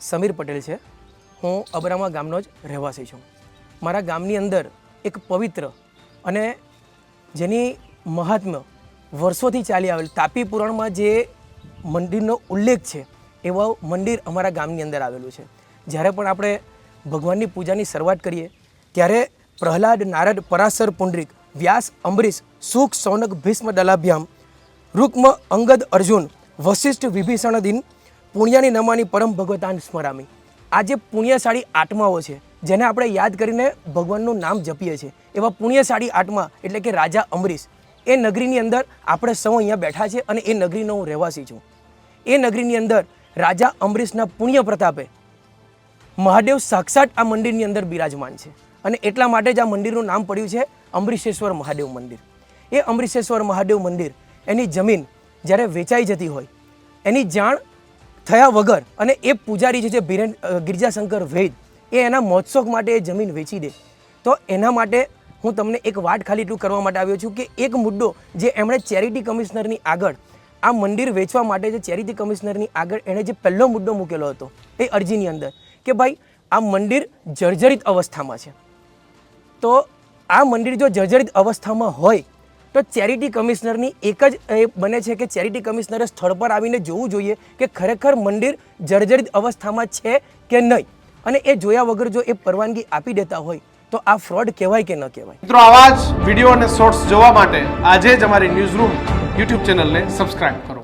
સમીર પટેલ છે. હું અબરામા ગામનો જ રહેવાસી છું. મારા ગામની અંદર એક પવિત્ર અને જેની મહાત્મ્ય વર્ષોથી ચાલી આવેલ તાપી પુરાણમાં જે મંદિરનો ઉલ્લેખ છે, એવા મંદિર અમારા ગામની અંદર આવેલું છે. જ્યારે પણ આપણે ભગવાનની પૂજાની શરૂઆત કરીએ, ત્યારે પ્રહલાદ નારદ પરાશર પુંડરીક, વ્યાસ અંબરીશ સુખ સૌનક ભીષ્મ દલાભ્યામ, રૂક્મ અંગદ અર્જુન વશિષ્ઠ વિભીષણ દિન પુણ્યની નમાની પરમ ભગવતાન સ્મરામી. આ જે પુણ્યશાળી આત્માઓ છે, જેને આપણે યાદ કરીને ભગવાનનું નામ જપીએ છીએ. એવા પુણ્યશાળી આત્મા એટલે કે રાજા અમરીશ, એ નગરીની અંદર આપણે સૌ અહીંયા બેઠા છે અને એ નગરીનો હું રહેવાસી છું. એ નગરીની અંદર રાજા અમરીશના પુણ્ય પ્રતાપે મહાદેવ સાક્ષાત આ મંદિરની અંદર બિરાજમાન છે. અને એટલા માટે જ આ મંદિરનું નામ પડ્યું છે અમરીશેશ્વર મહાદેવ મંદિર. એ અમરીશેશ્વર મહાદેવ મંદિર એની જમીન જ્યારે વેચાઈ જતી હોય, એની જાણ થયા વગર અને એ પૂજારી જે છે બિરેન ગિરજાશંકર વૈદ, એ એના મહોત્સવ માટે એ જમીન વેચી દે. તો એના માટે હું તમને એક વાત ખાલી એટલું કરવા માટે આવ્યો છું કે એક મુદ્દો જે એમણે ચેરિટી કમિશનરની આગળ, આ મંદિર વેચવા માટે જે ચેરિટી કમિશનરની આગળ એણે જે પહેલો મુદ્દો મૂકેલો હતો, એ અરજીની અંદર, કે ભાઈ, આ મંદિર જર્જરિત અવસ્થામાં છે. તો આ મંદિર જો જર્જરિત અવસ્થામાં હોય તો ચેરિટી કમિશનરની એક જ, એ બને છે કે ચેરિટી કમિશનરે સ્થળ પર આવીને જોવું જોઈએ કે ખરેખર મંદિર જર્જરિત અવસ્થામાં છે કે નહીં. અને એ જોયા વગર જો એ પરવાનગી આપી દેતા હોય, તો આ ફ્રોડ કહેવાય કે ન કહેવાય? મિત્રો, આવા જ વીડિયો અને શોર્ટ્સ જોવા માટે આજે જ અમારી ન્યૂઝ રૂમ યુટ્યુબ ચેનલને સબસ્ક્રાઇબ કરો.